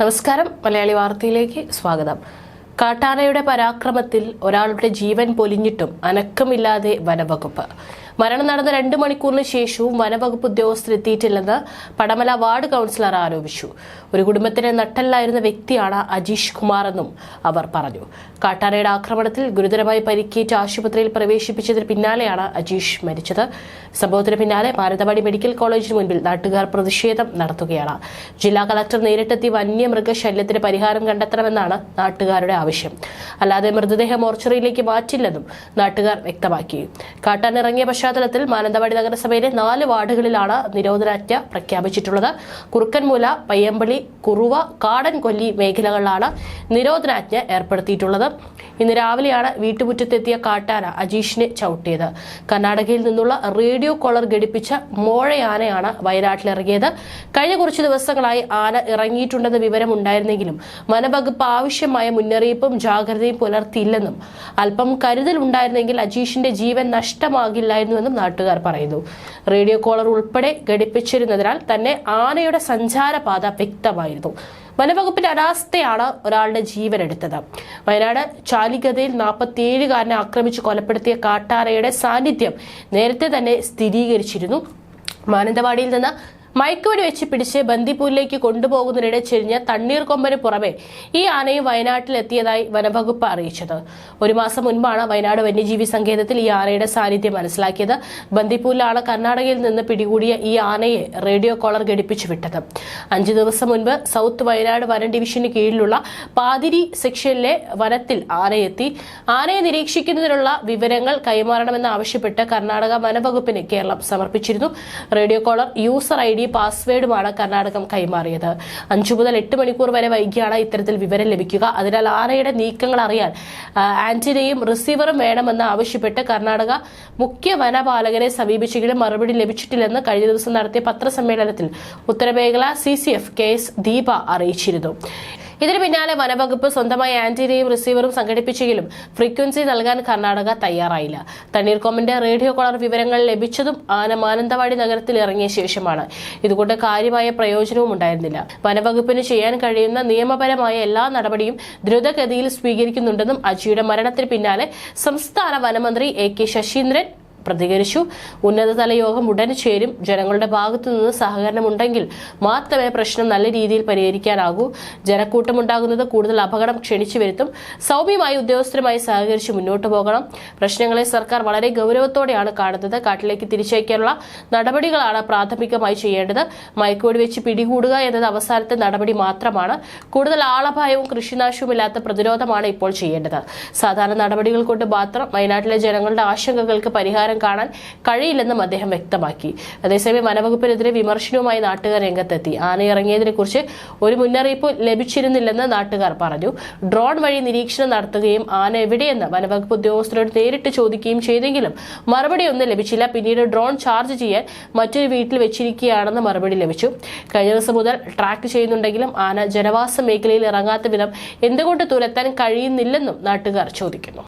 നമസ്കാരം. മലയാളി വാർത്തയിലേക്ക് സ്വാഗതം. കാട്ടാനയുടെ പരാക്രമത്തിൽ ഒരാളുടെ ജീവൻ പൊലിഞ്ഞിട്ടും അനക്കമില്ലാതെ വനവകുപ്പ്. മരണം നടന്ന രണ്ട് മണിക്കൂറിന് ശേഷവും വനവകുപ്പ് ഉദ്യോഗസ്ഥർ എത്തിയിട്ടില്ലെന്ന് പടമല വാർഡ് കൗൺസിലർ ആരോപിച്ചു. ഒരു കുടുംബത്തിന് നട്ടല്ലായിരുന്ന വ്യക്തിയാണ് അജീഷ് കുമാർ എന്നും അവർ പറഞ്ഞു. കാട്ടാനയുടെ ആക്രമണത്തിൽ ഗുരുതരമായി പരിക്കേറ്റ് ആശുപത്രിയിൽ പ്രവേശിപ്പിച്ചതിന് പിന്നാലെയാണ് അജീഷ് മരിച്ചത്. സംഭവത്തിന് പിന്നാലെ മാനന്തവാടി മെഡിക്കൽ കോളേജിന് മുൻപിൽ നാട്ടുകാർ പ്രതിഷേധം നടത്തുകയാണ്. ജില്ലാ കളക്ടർ നേരിട്ടെത്തി വന്യമൃഗശല്യത്തിന് പരിഹാരം കണ്ടെത്തണമെന്നാണ് നാട്ടുകാരുടെ ആവശ്യം. അല്ലാതെ മൃതദേഹം മോർച്ചറിയിലേക്ക് മാറ്റില്ലെന്നും നാട്ടുകാർ വ്യക്തമാക്കി. കാട്ടാനിറങ്ങിയ പശ്ചാത്തലത്തിൽ മാനന്തവാടി നഗരസഭയിലെ നാല് വാർഡുകളിലാണ് നിരോധനാജ്ഞ പ്രഖ്യാപിച്ചിട്ടുള്ളത്. കുറുക്കൻമൂല പയ്യമ്പളി കുറുവ കാടൻ കൊല്ലി മേഖലകളിലാണ് നിരോധനാജ്ഞ ഏർപ്പെടുത്തിയിട്ടുള്ളത്. ഇന്ന് രാവിലെയാണ് വീട്ടുമുറ്റത്തെത്തിയ കാട്ടാന അജീഷിനെ ചവിട്ടിയത്. കർണാടകയിൽ നിന്നുള്ള റേഡിയോ കോളർ ഘടിപ്പിച്ച മോഴയാനയാണ് വയനാട്ടിലിറങ്ങിയത്. കഴിഞ്ഞ കുറച്ച് ദിവസങ്ങളായി ആന ഇറങ്ങിയിട്ടുണ്ടെന്ന വിവരം ഉണ്ടായിരുന്നെങ്കിലും വനവകുപ്പ് ആവശ്യമായ മുന്നറിയിപ്പും ജാഗ്രതയും പുലർത്തിയില്ലെന്നും അല്പം കരുതൽ ഉണ്ടായിരുന്നെങ്കിൽ അജീഷിന്റെ ജീവൻ നഷ്ടമാകില്ലായിരുന്നുവെന്നും നാട്ടുകാർ പറയുന്നു. റേഡിയോ കോളർ ഉൾപ്പെടെ ഘടിപ്പിച്ചിരുന്നതിനാൽ തന്നെ ആനയുടെ സഞ്ചാരപാത വ്യക്തമായിരുന്നു. വനവകുപ്പിന്റെ അനാസ്ഥയാണ് ഒരാളുടെ ജീവൻ എടുത്തത്. വയനാട് ചാലിഗതയിൽ നാൽപ്പത്തിയേഴുകാരനെ ആക്രമിച്ച് കൊലപ്പെടുത്തിയ കാട്ടാനയുടെ സാന്നിധ്യം നേരത്തെ തന്നെ സ്ഥിരീകരിച്ചിരുന്നു. മാനന്തവാടിയിൽ നിന്ന് മയക്കുവെടി വെച്ച് പിടിച്ച് ബന്ദിപ്പൂരിലേക്ക് കൊണ്ടുപോകുന്നതിനിടെ ചെരിഞ്ഞ തണ്ണീർക്കൊമ്പന് പുറമെ ഈ ആനയും വയനാട്ടിലെത്തിയതായി വനവകുപ്പ് അറിയിച്ചത്. ഒരു മാസം മുൻപാണ് വയനാട് വന്യജീവി സങ്കേതത്തിൽ ഈ ആനയുടെ സാന്നിധ്യം മനസ്സിലാക്കിയത്. ബന്ദിപ്പൂരിലാണ് കർണാടകയിൽ നിന്ന് പിടികൂടിയ ഈ ആനയെ റേഡിയോ കോളർ ഘടിപ്പിച്ചു വിട്ടത്. അഞ്ചു ദിവസം മുൻപ് സൗത്ത് വയനാട് വനം ഡിവിഷന് കീഴിലുള്ള പാതിരി സെക്ഷനിലെ വനത്തിൽ ആനയെത്തി. ആനയെ നിരീക്ഷിക്കുന്നതിനുള്ള വിവരങ്ങൾ കൈമാറണമെന്ന് ആവശ്യപ്പെട്ട് കർണാടക വനവകുപ്പിന് കേരളം സമർപ്പിച്ചിരുന്നു. Radio collar user I D പാസ്വേഡുമാണ് Karnatakam കൈമാറിയത്. അഞ്ചു മുതൽ എട്ട് മണിക്കൂർ വരെ വൈകിയാണ് ഇത്തരത്തിൽ വിവരം ലഭിക്കുക. അതിനാൽ ആനയുടെ നീക്കങ്ങൾ അറിയാൻ ആന്റിനയും റിസീവറും വേണമെന്ന് ആവശ്യപ്പെട്ട് കർണാടക മുഖ്യ വനപാലകരെ സമീപിച്ചെങ്കിലും മറുപടി ലഭിച്ചിട്ടില്ലെന്ന് കഴിഞ്ഞ ദിവസം നടത്തിയ പത്രസമ്മേളനത്തിൽ ഉത്തരമേഖല C C F K S Deepa അറിയിച്ചിരുന്നു. ഇതിന് പിന്നാലെ വനവകുപ്പ് സ്വന്തമായി ആന്റിനയും റിസീവറും സംഘടിപ്പിച്ചെങ്കിലും ഫ്രീക്വൻസി നൽകാൻ കർണാടക തയ്യാറായില്ല. തണ്ണീർക്കോമിന്റെ റേഡിയോ കോളർ വിവരങ്ങൾ ലഭിച്ചതും ആന മാനന്തവാടി നഗരത്തിൽ ഇറങ്ങിയ ശേഷമാണ്. ഇതുകൊണ്ട് കാര്യമായ പ്രയോജനവും ഉണ്ടായിരുന്നില്ല. വനവകുപ്പിന് ചെയ്യാൻ കഴിയുന്ന നിയമപരമായ എല്ലാ നടപടിയും ദ്രുതഗതിയിൽ സ്വീകരിക്കുന്നുണ്ടെന്നും അജിയുടെ മരണത്തിന് പിന്നാലെ സംസ്ഥാന വനമന്ത്രി എ കെ ശശീന്ദ്രൻ പ്രതികരിച്ചു. ഉന്നതതല യോഗം ഉടൻ ചേരും. ജനങ്ങളുടെ ഭാഗത്തു നിന്ന് സഹകരണം ഉണ്ടെങ്കിൽ മാത്രമേ പ്രശ്നം നല്ല രീതിയിൽ പരിഹരിക്കാനാകൂ. ജനക്കൂട്ടമുണ്ടാകുന്നത് കൂടുതൽ അപകടം ക്ഷണിച്ചു വരുത്തും. സൗമ്യമായി ഉദ്യോഗസ്ഥരുമായി സഹകരിച്ച് മുന്നോട്ട് പോകണം. പ്രശ്നങ്ങളെ സർക്കാർ വളരെ ഗൗരവത്തോടെയാണ് കാണുന്നത്. കാട്ടിലേക്ക് തിരിച്ചയക്കാനുള്ള നടപടികളാണ് പ്രാഥമികമായി ചെയ്യേണ്ടത്. മയക്കുവെടി വെച്ച് പിടികൂടുക എന്നത് അവസാനത്തെ നടപടി മാത്രമാണ്. കൂടുതൽ ആളപായവും കൃഷിനാശവും ഇല്ലാത്ത പ്രതിരോധമാണ് ഇപ്പോൾ ചെയ്യേണ്ടത്. സാധാരണ നടപടികൾ കൊണ്ട് മാത്രം വയനാട്ടിലെ ജനങ്ങളുടെ ആശങ്കകൾക്ക് പരിഹാരം കാണാൻ കഴിയില്ലെന്നും അദ്ദേഹം വ്യക്തമാക്കി. അതേസമയം വനവകുപ്പിനെതിരെ വിമർശനവുമായി നാട്ടുകാർ രംഗത്തെത്തി. ആന ഇറങ്ങിയതിനെക്കുറിച്ച് ഒരു മുന്നറിയിപ്പ് ലഭിച്ചിരുന്നില്ലെന്ന് നാട്ടുകാർ പറഞ്ഞു. ഡ്രോൺ വഴി നിരീക്ഷണം നടത്തുകയും ആന എവിടെയെന്ന് വനവകുപ്പ് ഉദ്യോഗസ്ഥരോട് നേരിട്ട് ചോദിക്കുകയും ചെയ്തെങ്കിലും മറുപടി ഒന്നും ലഭിച്ചില്ല. പിന്നീട് ഡ്രോൺ ചാർജ് ചെയ്യാൻ മറ്റൊരു വീട്ടിൽ വെച്ചിരിക്കുകയാണെന്ന് മറുപടി ലഭിച്ചു. കഴിഞ്ഞ ദിവസം മുതൽ ട്രാക്ക് ചെയ്യുന്നുണ്ടെങ്കിലും ആന ജനവാസ മേഖലയിൽ ഇറങ്ങാത്ത വിധം എന്തുകൊണ്ട് തുരത്താൻ കഴിയുന്നില്ലെന്നും നാട്ടുകാർ ചോദിക്കുന്നു.